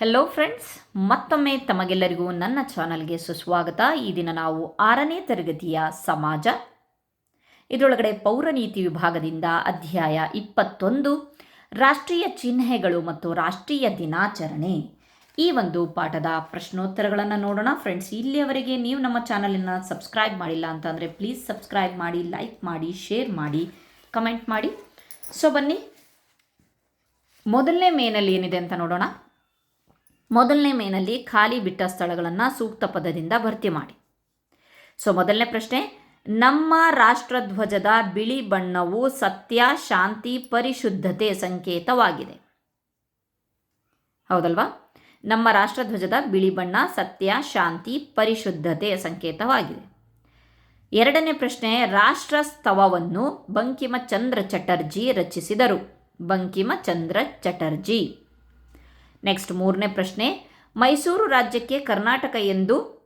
Hello friends ಮತ್ತೊಮ್ಮೆ ತಮಗೆಲ್ಲರಿಗೂ ನನ್ನ ಚಾನಲ್ಗೆ ಸುಸ್ವಾಗತ. ಈ ದಿನ ನಾವು ಆರನೇ ತರಗತಿಯ ಸಮಾಜ, ಇದರೊಳಗಡೆ ಪೌರನೀತಿ ವಿಭಾಗದಿಂದ ಅಧ್ಯಾಯ ಇಪ್ಪತ್ತೊಂದು, ರಾಷ್ಟ್ರೀಯ ಚಿಹ್ನೆಗಳು ಮತ್ತು ರಾಷ್ಟ್ರೀಯ ದಿನಾಚರಣೆ. ಈ ಒಂದು ಪಾಠದ ಪ್ರಶ್ನೋತ್ತರಗಳನ್ನು ನೋಡೋಣ ಫ್ರೆಂಡ್ಸ್ ಇಲ್ಲಿಯವರೆಗೆ ನೀವು ನಮ್ಮ ಚಾನಲನ್ನು ಸಬ್ಸ್ಕ್ರೈಬ್ ಮಾಡಿಲ್ಲ ಅಂತಂದರೆ ಪ್ಲೀಸ್ ಸಬ್ಸ್ಕ್ರೈಬ್ ಮಾಡಿ ಲೈಕ್ ಮಾಡಿ ಶೇರ್ ಮಾಡಿ ಕಮೆಂಟ್ ಮಾಡಿ. ಸೊ ಬನ್ನಿ, ಮೊದಲನೇ ಮೇನಲ್ಲಿ ಏನಿದೆ ಅಂತ ನೋಡೋಣ. ಮೊದಲನೇ ಮೇನಲ್ಲಿ ಖಾಲಿ ಬಿಟ್ಟ ಸ್ಥಳಗಳನ್ನು ಸೂಕ್ತ ಪದದಿಂದ ಭರ್ತಿ ಮಾಡಿ. ಸೊ, ಮೊದಲನೇ ಪ್ರಶ್ನೆ, ನಮ್ಮ ರಾಷ್ಟ್ರಧ್ವಜದ ಬಿಳಿ ಬಣ್ಣವು ಸತ್ಯ, ಶಾಂತಿ, ಪರಿಶುದ್ಧತೆ ಸಂಕೇತವಾಗಿದೆ. ಹೌದಲ್ವಾ? ನಮ್ಮ ರಾಷ್ಟ್ರಧ್ವಜದ ಬಿಳಿ ಬಣ್ಣ ಸತ್ಯ, ಶಾಂತಿ, ಪರಿಶುದ್ಧತೆ ಸಂಕೇತವಾಗಿದೆ. ಎರಡನೇ ಪ್ರಶ್ನೆ, ರಾಷ್ಟ್ರಸ್ತವವನ್ನು ಬಂಕಿಮಚಂದ್ರ ಚಟರ್ಜಿ ರಚಿಸಿದರು. ಬಂಕಿಮ ಚಂದ್ರ ಚಟರ್ಜಿ. ನೆಕ್ಸ್ಟ್ ಮೂರನೇ ಪ್ರಶ್ನೆ. ಮೈಸೂರು ರಾಜ್ಯಕ್ಕೆ ಕರ್ನಾಟಕ ಎಂದು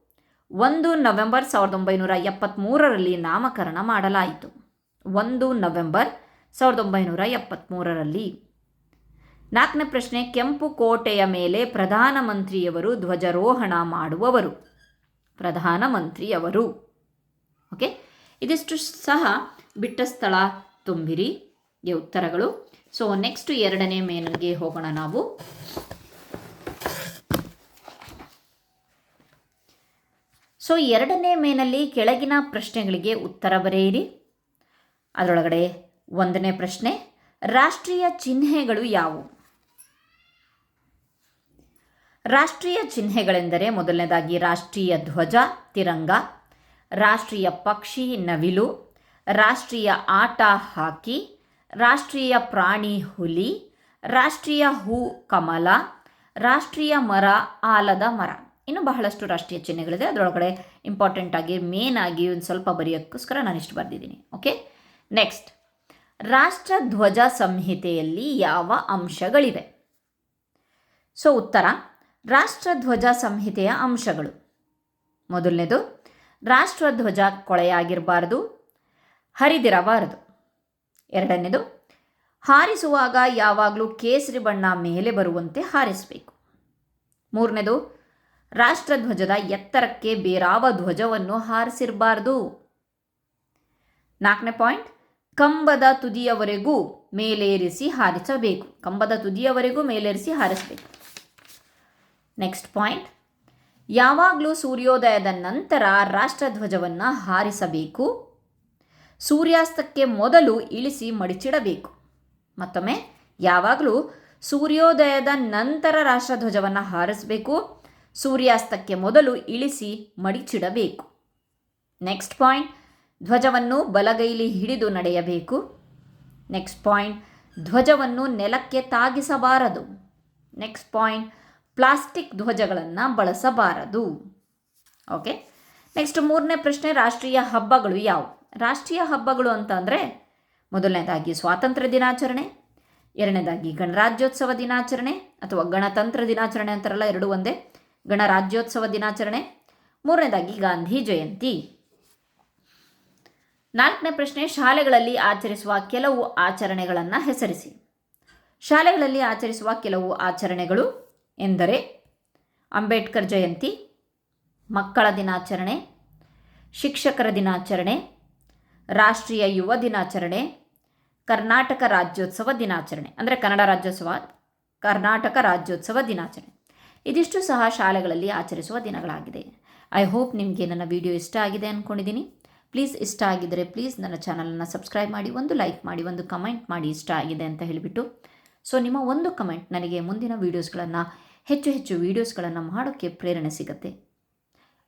ಒಂದು ನವೆಂಬರ್ ಸಾವಿರದ ಒಂಬೈನೂರ ಎಪ್ಪತ್ತ್ಮೂರರಲ್ಲಿ ನಾಮಕರಣ ಮಾಡಲಾಯಿತು. ಒಂದು ನವೆಂಬರ್ ಸಾವಿರದ ಒಂಬೈನೂರ ಎಪ್ಪತ್ತ್ಮೂರರಲ್ಲಿ ನಾಲ್ಕನೇ ಪ್ರಶ್ನೆ. ಕೆಂಪು ಕೋಟೆಯ ಮೇಲೆ ಪ್ರಧಾನಮಂತ್ರಿಯವರು ಧ್ವಜಾರೋಹಣ ಮಾಡುವವರು. ಪ್ರಧಾನಮಂತ್ರಿಯವರು. ಓಕೆ? ಇದಿಷ್ಟು ಸಹ ಬಿಟ್ಟ ಸ್ಥಳ ತುಂಬಿರಿ. ಈ ಉತ್ತರಗಳು. ಸೊ ನೆಕ್ಸ್ಟ್ ಎರಡನೇ ಮೇನಲ್ಗೆ ಹೋಗೋಣ ನಾವು. ಸೊ ಎರಡನೇ ಮೇನಲ್ಲಿ ಕೆಳಗಿನ ಪ್ರಶ್ನೆಗಳಿಗೆ ಉತ್ತರ ಬರೆಯಿರಿ. ಅದರೊಳಗಡೆ ಒಂದನೇ ಪ್ರಶ್ನೆ, ರಾಷ್ಟ್ರೀಯ ಚಿಹ್ನೆಗಳು ಯಾವುವು? ರಾಷ್ಟ್ರೀಯ ಚಿಹ್ನೆಗಳೆಂದರೆ ಮೊದಲನೇದಾಗಿ ರಾಷ್ಟ್ರೀಯ ಧ್ವಜ, ತಿರಂಗ, ರಾಷ್ಟ್ರೀಯ ಪಕ್ಷಿ, ನವಿಲು, ರಾಷ್ಟ್ರೀಯ ಆಟ, ಹಾಕಿ, ರಾಷ್ಟ್ರೀಯ ಪ್ರಾಣಿ, ಹುಲಿ, ರಾಷ್ಟ್ರೀಯ ಹೂ, ಕಮಲ, ರಾಷ್ಟ್ರೀಯ ಮರ, ಆಲದ ಮರ. ಇನ್ನು ಬಹಳಷ್ಟು ರಾಷ್ಟ್ರೀಯ ಚಿಹ್ನೆಗಳಿದೆ. ಅದರೊಳಗಡೆ ಇಂಪಾರ್ಟೆಂಟ್ ಆಗಿ ಮೇನ್ ಆಗಿ ಒಂದು ಸ್ವಲ್ಪ ಬರೆಯೋಕ್ಕೋಸ್ಕರ ನಾನು ಇಷ್ಟು ಬರೆದಿದ್ದೀನಿ. ಓಕೆ ನೆಕ್ಸ್ಟ್ ರಾಷ್ಟ್ರ ಧ್ವಜ ಸಂಹಿತೆಯಲ್ಲಿ ಯಾವ ಅಂಶಗಳಿವೆ? ಸೊ ಉತ್ತರ. ರಾಷ್ಟ್ರಧ್ವಜ ಸಂಹಿತೆಯ ಅಂಶಗಳು. ಮೊದಲನೇದು ರಾಷ್ಟ್ರಧ್ವಜ ಕೊಳೆಯಾಗಿರಬಾರ್ದು, ಹರಿದಿರಬಾರದು. ಎರಡನೇದು, ಹಾರಿಸುವಾಗ ಯಾವಾಗಲೂ ಕೇಸರಿ ಬಣ್ಣ ಮೇಲೆ ಬರುವಂತೆ ಹಾರಿಸಬೇಕು. ಮೂರನೇದು ರಾಷ್ಟ್ರಧ್ವಜದ ಎತ್ತರಕ್ಕೆ ಬೇರಾವ ಧ್ವಜವನ್ನು ಹಾರಿಸಿರಬಾರ್ದು. ನಾಲ್ಕನೇ ಪಾಯಿಂಟ್, ಕಂಬದ ತುದಿಯವರೆಗೂ ಮೇಲೇರಿಸಿ ಹಾರಿಸಬೇಕು. ಕಂಬದ ತುದಿಯವರೆಗೂ ಮೇಲೇರಿಸಿ ಹಾರಿಸಬೇಕು. ನೆಕ್ಸ್ಟ್ ಪಾಯಿಂಟ್, ಯಾವಾಗಲೂ ಸೂರ್ಯೋದಯದ ನಂತರ ರಾಷ್ಟ್ರಧ್ವಜವನ್ನು ಹಾರಿಸಬೇಕು. ಸೂರ್ಯಾಸ್ತಕ್ಕೆ ಮೊದಲು ಇಳಿಸಿ ಮಡಿಚಿಡಬೇಕು. ಮತ್ತೊಮ್ಮೆ, ಯಾವಾಗಲೂ ಸೂರ್ಯೋದಯದ ನಂತರ ರಾಷ್ಟ್ರಧ್ವಜವನ್ನು ಹಾರಿಸಬೇಕು. ಸೂರ್ಯಾಸ್ತಕ್ಕೆ ಮೊದಲು ಇಳಿಸಿ ಮಡಿಚಿಡಬೇಕು. ನೆಕ್ಸ್ಟ್ ಪಾಯಿಂಟ್ ಧ್ವಜವನ್ನು ಬಲಗೈಲಿ ಹಿಡಿದು ನಡೆಯಬೇಕು. ನೆಕ್ಸ್ಟ್ ಪಾಯಿಂಟ್ ಧ್ವಜವನ್ನು ನೆಲಕ್ಕೆ ತಾಗಿಸಬಾರದು. ನೆಕ್ಸ್ಟ್ ಪಾಯಿಂಟ್ ಪ್ಲಾಸ್ಟಿಕ್ ಧ್ವಜಗಳನ್ನು ಬಳಸಬಾರದು. ಓಕೆ ನೆಕ್ಸ್ಟ್ ಮೂರನೇ ಪ್ರಶ್ನೆ, ರಾಷ್ಟ್ರೀಯ ಹಬ್ಬಗಳು ಯಾವು? ರಾಷ್ಟ್ರೀಯ ಹಬ್ಬಗಳು ಅಂತ ಅಂದರೆ ಮೊದಲನೇದಾಗಿ ಸ್ವಾತಂತ್ರ್ಯ ದಿನಾಚರಣೆ, ಎರಡನೇದಾಗಿ ಗಣರಾಜ್ಯೋತ್ಸವ ದಿನಾಚರಣೆ ಅಥವಾ ಗಣತಂತ್ರ ದಿನಾಚರಣೆ ಅಂತಾರಲ್ಲ, ಎರಡು ಒಂದೇ. ಗಣರಾಜ್ಯೋತ್ಸವ ದಿನಾಚರಣೆ. ಮೂರನೇದಾಗಿ ಗಾಂಧಿ ಜಯಂತಿ. ನಾಲ್ಕನೇ ಪ್ರಶ್ನೆ, ಶಾಲೆಗಳಲ್ಲಿ ಆಚರಿಸುವ ಕೆಲವು ಆಚರಣೆಗಳನ್ನು ಹೆಸರಿಸಿ. ಶಾಲೆಗಳಲ್ಲಿ ಆಚರಿಸುವ ಕೆಲವು ಆಚರಣೆಗಳು ಎಂದರೆ, ಅಂಬೇಡ್ಕರ್ ಜಯಂತಿ, ಮಕ್ಕಳ ದಿನಾಚರಣೆ, ಶಿಕ್ಷಕರ ದಿನಾಚರಣೆ, ರಾಷ್ಟ್ರೀಯ ಯುವ ದಿನಾಚರಣೆ, ಕರ್ನಾಟಕ ರಾಜ್ಯೋತ್ಸವ ದಿನಾಚರಣೆ. ಅಂದರೆ ಕನ್ನಡ ರಾಜ್ಯೋತ್ಸವ, ಕರ್ನಾಟಕ ರಾಜ್ಯೋತ್ಸವ ದಿನಾಚರಣೆ. ಇದಿಷ್ಟು ಸಹ ಶಾಲೆಗಳಲ್ಲಿ ಆಚರಿಸುವ ದಿನಗಳಾಗಿದೆ. ಐ ಹೋಪ್ ನಿಮಗೆ ನನ್ನ ವಿಡಿಯೋ ಇಷ್ಟ ಆಗಿದೆ ಅಂದ್ಕೊಂಡಿದ್ದೀನಿ ಪ್ಲೀಸ್ ಇಷ್ಟ ಆಗಿದ್ದರೆ ಪ್ಲೀಸ್ ನನ್ನ ಚಾನಲನ್ನು ಸಬ್ಸ್ಕ್ರೈಬ್ ಮಾಡಿ, ಒಂದು ಲೈಕ್ ಮಾಡಿ, ಒಂದು ಕಮೆಂಟ್ ಮಾಡಿ ಇಷ್ಟ ಆಗಿದೆ ಅಂತ ಹೇಳಿಬಿಟ್ಟು. ಸೊ ನಿಮ್ಮ ಒಂದು ಕಮೆಂಟ್ ನನಗೆ ಮುಂದಿನ ವೀಡಿಯೋಸ್ಗಳನ್ನು ಹೆಚ್ಚು ಹೆಚ್ಚು ವೀಡಿಯೋಸ್ಗಳನ್ನು ಮಾಡೋಕ್ಕೆ ಪ್ರೇರಣೆ ಸಿಗುತ್ತೆ.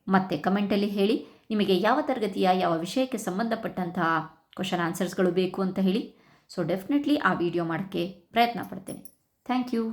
ಮತ್ತೆ ಕಮೆಂಟಲ್ಲಿ ಹೇಳಿ, ನಿಮಗೆ ಯಾವ ತರಗತಿಯ, ಯಾವ ವಿಷಯಕ್ಕೆ ಸಂಬಂಧಪಟ್ಟಂತಹ ಕ್ವಶನ್ ಆನ್ಸರ್ಸ್ಗಳು ಬೇಕು ಅಂತ ಹೇಳಿ. ಸೊ ಡೆಫಿನೆಟ್ಲಿ ಆ ವಿಡಿಯೋ ಮಾಡೋಕ್ಕೆ ಪ್ರಯತ್ನ ಪಡ್ತೇನೆ. Thank you